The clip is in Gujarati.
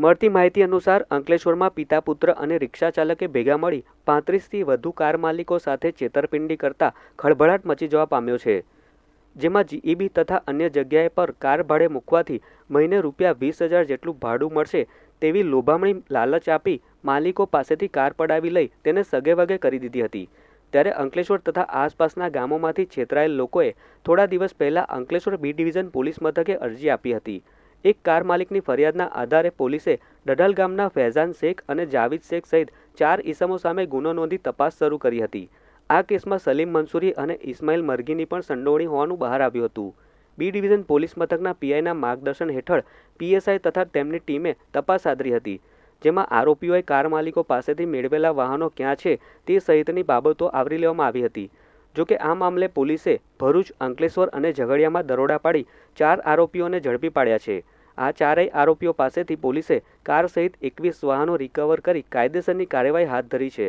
મળતી માહિતી અનુસાર અંકલેશ્વરમાં પિતા, પુત્ર અને રિક્ષા ચાલકે ભેગા મળી પાંત્રીસથી વધુ કાર માલિકો સાથે છેતરપિંડી કરતા ખળભળાટ મચી જવા પામ્યો છે. જેમાં જીઈબી તથા અન્ય જગ્યાએ પર કાર ભાડે મૂકવાથી મહિને રૂપિયા વીસ હજાર જેટલું ભાડું મળશે તેવી લોભામણી લાલચ આપી માલિકો પાસેથી કાર પડાવી લઈ તેને સગે વગે કરી દીધી હતી. ત્યારે અંકલેશ્વર તથા આસપાસના ગામોમાંથી છેતરાયેલ લોકોએ થોડા દિવસ પહેલા અંકલેશ્વર બી ડિવિઝન પોલીસ મથકે અરજી આપી હતી. એક કાર માલિકની ફરિયાદના આધારે પોલીસે ડઢલ ગામના ફૈઝાન શેખ અને જાવીદ શેખ સહિત ચાર ઈસમો સામે ગુનો નોંધી તપાસ શરૂ કરી હતી. આ કેસમાં સલીમ મંસૂરી અને ઇસ્માઇલ મરઘીની પણ સંડોવણી હોવાનું બહાર આવ્યું હતું. બી ડિવિઝન પોલીસ મથકના પીઆઈના માર્ગદર્શન હેઠળ પીએસઆઈ તથા તેમની ટીમે તપાસ આદરી હતી, જેમાં આરોપીઓએ કાર માલિકો પાસેથી મેળવેલા વાહનો ક્યાં છે તે સહિતની બાબતો આવરી લેવામાં આવી હતી. જોકે આ મામલે પોલીસે ભરૂચ, અંકલેશ્વર અને ઝઘડિયામાં દરોડા પાડી ચાર આરોપીઓને ઝડપી પાડ્યા છે. આ ચારેય આરોપીઓ પાસેથી પોલીસે કાર સહિત એકવીસ વાહનો રિકવર કરી કાયદેસરની કાર્યવાહી હાથ ધરી છે.